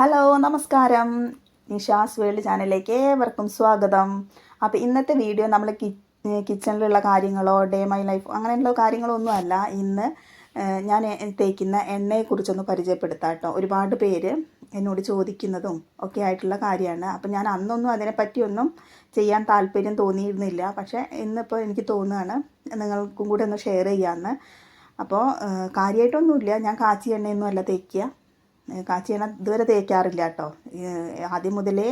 നമസ്കാരം. നിഷാസ് വേൾഡ് ചാനലിലേക്ക് ഏവർക്കും സ്വാഗതം. അപ്പോൾ ഇന്നത്തെ വീഡിയോ നമ്മൾ കിച്ചണിലുള്ള കാര്യങ്ങളോ ഡേ മൈ ലൈഫ് അങ്ങനെയുള്ള കാര്യങ്ങളോ ഒന്നുമല്ല ഇന്ന് ഞാൻ തേക്കുന്ന എണ്ണയെക്കുറിച്ചൊന്ന് പരിചയപ്പെടുത്താം കേട്ടോ ഒരുപാട് പേര് എന്നോട് ചോദിക്കുന്നതും ഒക്കെ ആയിട്ടുള്ള കാര്യമാണ്. അപ്പോൾ ഞാൻ അന്നൊന്നും അതിനെപ്പറ്റിയൊന്നും ചെയ്യാൻ താല്പര്യം തോന്നിയിരുന്നില്ല. പക്ഷേ ഇന്നിപ്പോൾ എനിക്ക് തോന്നുകയാണ് നിങ്ങൾക്കും കൂടെ ഒന്ന് ഷെയർ ചെയ്യാമെന്ന് അപ്പോൾ കാര്യമായിട്ടൊന്നുമില്ല ഞാൻ കാച്ചി എണ്ണയൊന്നും അല്ല തേക്കുക. കാച്ചി എണ്ണ ഇതുവരെ തേക്കാറില്ല കേട്ടോ. ആദ്യം മുതലേ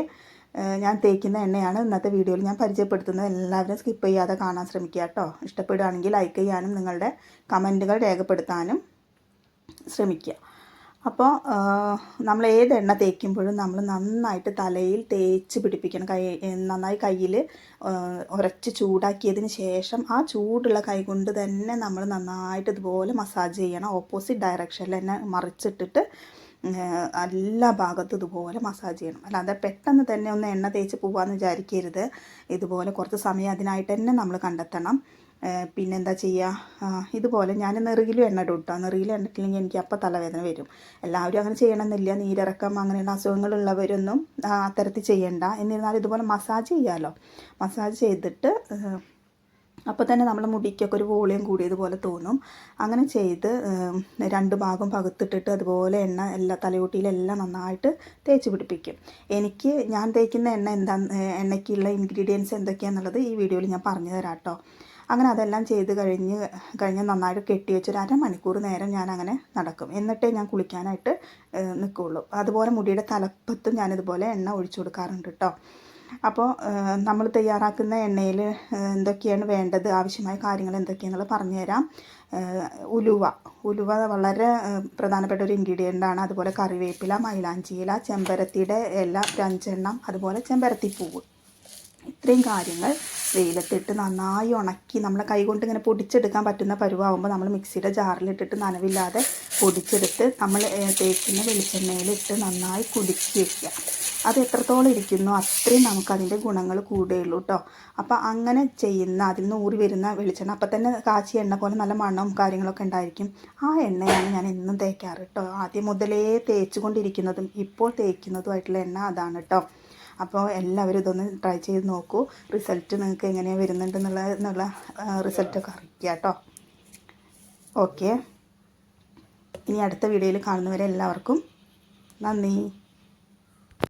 ഞാൻ തേക്കുന്ന എണ്ണയാണ് ഇന്നത്തെ വീഡിയോയിൽ ഞാൻ പരിചയപ്പെടുത്തുന്നത്. എല്ലാവരും സ്കിപ്പ് ചെയ്യാതെ കാണാൻ ശ്രമിക്കുക കേട്ടോ. ഇഷ്ടപ്പെടുകയാണെങ്കിൽ ലൈക്ക് ചെയ്യാനും നിങ്ങളുടെ കമന്റുകൾ രേഖപ്പെടുത്താനും ശ്രമിക്കുക. അപ്പോൾ നമ്മൾ ഏത് എണ്ണ തേക്കുമ്പോഴും നമ്മൾ നന്നായിട്ട് തലയിൽ തേച്ച് പിടിപ്പിക്കണം. കൈ നന്നായി കയ്യിൽ ഉരച്ച് ചൂടാക്കിയതിന് ശേഷം ആ ചൂടുള്ള കൈ കൊണ്ട് തന്നെ നമ്മൾ നന്നായിട്ട് ഇതുപോലെ മസാജ് ചെയ്യണം. ഓപ്പോസിറ്റ് ഡയറക്ഷനിൽ തന്നെ മറിച്ചിട്ടിട്ട് എല്ലാ ഭാഗത്തും ഇതുപോലെ മസാജ് ചെയ്യണം. അല്ലാതെ പെട്ടെന്ന് തന്നെ ഒന്ന് എണ്ണ തേച്ച് പോവാന്ന് വിചാരിക്കരുത്. ഇതുപോലെ കുറച്ച് സമയം അതിനായിട്ട് തന്നെ നമ്മൾ കണ്ടെത്തണം. പിന്നെന്താ ചെയ്യുക ഇതുപോലെ ഞാൻ നെറുകിലും എണ്ണ ഇടും കേട്ടോ നെറുകിലും എണ്ണ ഇട്ടില്ലെങ്കിൽ എനിക്ക് അപ്പം തലവേദന വരും. എല്ലാവരും അങ്ങനെ ചെയ്യണമെന്നില്ല. നീരിറക്കം അങ്ങനെയുള്ള അസുഖങ്ങളുള്ളവരൊന്നും അത്തരത്തിൽ ചെയ്യണ്ട. എന്നിരുന്നാലും ഇതുപോലെ മസാജ് ചെയ്യാമല്ലോ മസാജ് ചെയ്തിട്ട് അപ്പോൾ തന്നെ നമ്മുടെ മുടിക്കൊക്കെ ഒരു വോളിയം കൂടിയതുപോലെ തോന്നും. അങ്ങനെ ചെയ്ത് രണ്ട് ഭാഗം പകുത്തിട്ടിട്ട് അതുപോലെ എണ്ണ എല്ലാ തലയോട്ടിയിലെല്ലാം നന്നായിട്ട് തേച്ച് പിടിപ്പിക്കും. എനിക്ക് ഞാൻ തേക്കുന്ന എണ്ണ എന്താ എണ്ണയ്ക്കുള്ള ഇൻഗ്രീഡിയൻസ് എന്തൊക്കെയാണെന്നുള്ളത് ഈ വീഡിയോയിൽ ഞാൻ പറഞ്ഞു തരാം കേട്ടോ. അങ്ങനെ അതെല്ലാം ചെയ്ത് കഴിഞ്ഞ് കഴിഞ്ഞ് നന്നായിട്ട് കെട്ടി വെച്ചൊരു അരമണിക്കൂർ നേരം ഞാൻ അങ്ങനെ നടക്കും. എന്നിട്ടേ ഞാൻ കുളിക്കാനായിട്ട് നിൽക്കുകയുള്ളൂ അതുപോലെ മുടിയുടെ തലപ്പത്തും ഞാനിതുപോലെ എണ്ണ ഒഴിച്ചു കൊടുക്കാറുണ്ട് കേട്ടോ. അപ്പോൾ നമ്മൾ തയ്യാറാക്കുന്ന എണ്ണയിൽ എന്തൊക്കെയാണ് വേണ്ടത് ആവശ്യമായ കാര്യങ്ങൾ എന്തൊക്കെയാണെന്നുള്ളത് പറഞ്ഞുതരാം. ഉലുവ. ഉലുവ വളരെ പ്രധാനപ്പെട്ട ഒരു ഇൻഗ്രീഡിയന്റാണ് അതുപോലെ കറിവേപ്പില മൈലാഞ്ചിയില ചെമ്പരത്തിയുടെ ഇല ഒരു അഞ്ചെണ്ണം അതുപോലെ ചെമ്പരത്തിപ്പൂവ്. ഇത്രയും കാര്യങ്ങൾ വെയിലത്തിട്ട് നന്നായി ഉണക്കി നമ്മളെ കൈകൊണ്ട് ഇങ്ങനെ പൊടിച്ചെടുക്കാൻ പറ്റുന്ന പരുവാകുമ്പോൾ നമ്മൾ മിക്സിയുടെ ജാറിലിട്ടിട്ട് നനവില്ലാതെ പൊടിച്ചെടുത്ത് നമ്മൾ തേക്കുന്ന വെളിച്ചെണ്ണയിലിട്ട് നന്നായി കുടുക്കി വയ്ക്കുക അത് എത്രത്തോളം ഇരിക്കുന്നു അത്രയും നമുക്ക് അതിന്റെ ഗുണങ്ങൾ കൂടുകയുള്ളൂ കേട്ടോ അപ്പോൾ അങ്ങനെ ചെയ്യുന്ന അതിൽ നിന്ന് ഊറി വരുന്ന വെളിച്ചെണ്ണ അപ്പം തന്നെ കാച്ചിയ എണ്ണ പോലെ നല്ല മണവും കാര്യങ്ങളൊക്കെ ഉണ്ടായിരിക്കും. ആ എണ്ണയാണ് ഞാൻ എന്നും തേക്കാറ് കേട്ടോ ആദ്യം മുതലേ തേച്ചുകൊണ്ടിരിക്കുന്നതും ഇപ്പോൾ തേക്കുന്നതുമായിട്ടുള്ള എണ്ണ അതാണ് കേട്ടോ അപ്പോൾ എല്ലാവരും ഇതൊന്ന് ട്രൈ ചെയ്ത് നോക്കൂ. റിസൾട്ട് നിങ്ങൾക്ക് എങ്ങനെയാണ് വരുന്നുണ്ടെന്നുള്ള എന്നുള്ള റിസൾട്ടൊക്കെ അറിയിക്കുക കേട്ടോ. ഓക്കെ ഇനി അടുത്ത വീഡിയോയിൽ കാണുന്നവരെ എല്ലാവർക്കും നന്ദി.